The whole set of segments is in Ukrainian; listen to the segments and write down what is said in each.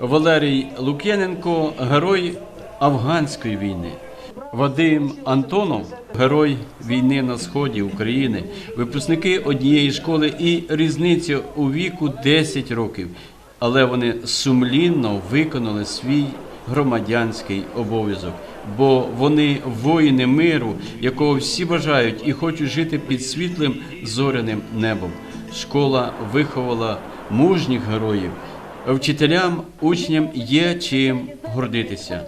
Валерій Лук'яненко герой афганської війни. Вадим Антонов герой війни на сході України, випускники однієї школи і різниця у віку 10 років. Але вони сумлінно виконали свій громадянський обов'язок, бо вони воїни миру, якого всі бажають і хочуть жити під світлим зоряним небом. Школа виховала мужніх героїв. Вчителям, учням є чим гордитися.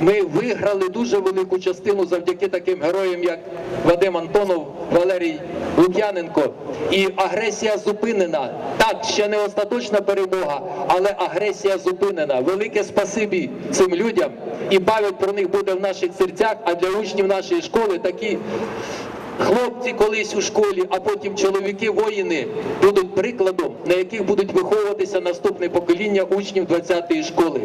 Ми виграли дуже велику частину завдяки таким героям, як Вадим Антонов, Валерій Лук'яненко. І агресія зупинена. Так, ще не остаточна перемога, але агресія зупинена. Велике спасибі цим людям. І пам'ять про них буде в наших серцях. А для учнів нашої школи такі хлопці колись у школі, а потім чоловіки, воїни будуть прикладом, на яких будуть виховуватися наступне покоління учнів 20-ї школи.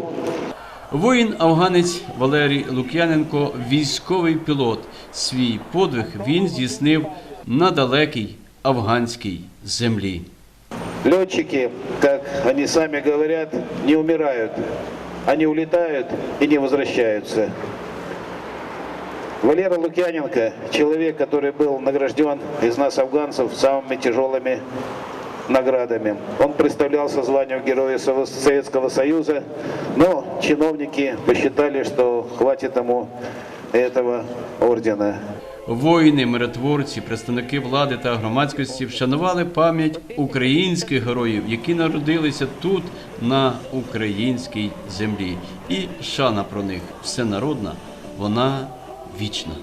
Воїн афганець Валерій Лук'яненко, військовий пілот. Свій подвиг він здійснив на далекій афганській землі. Летчики, как они сами говорят, не умирают. Они улетают и не возвращаются. Валера Лукьяненко, человек, который был награжден из нас, афганцев, самыми тяжелыми наградами. Он представлялся званием Героя Сов- Советского Союза, но чиновники посчитали, что хватит ему этого ордена. Воїни, миротворці, представники влади та громадськості вшанували пам'ять українських героїв, які народилися тут, на українській землі. І шана про них всенародна, вона вічна.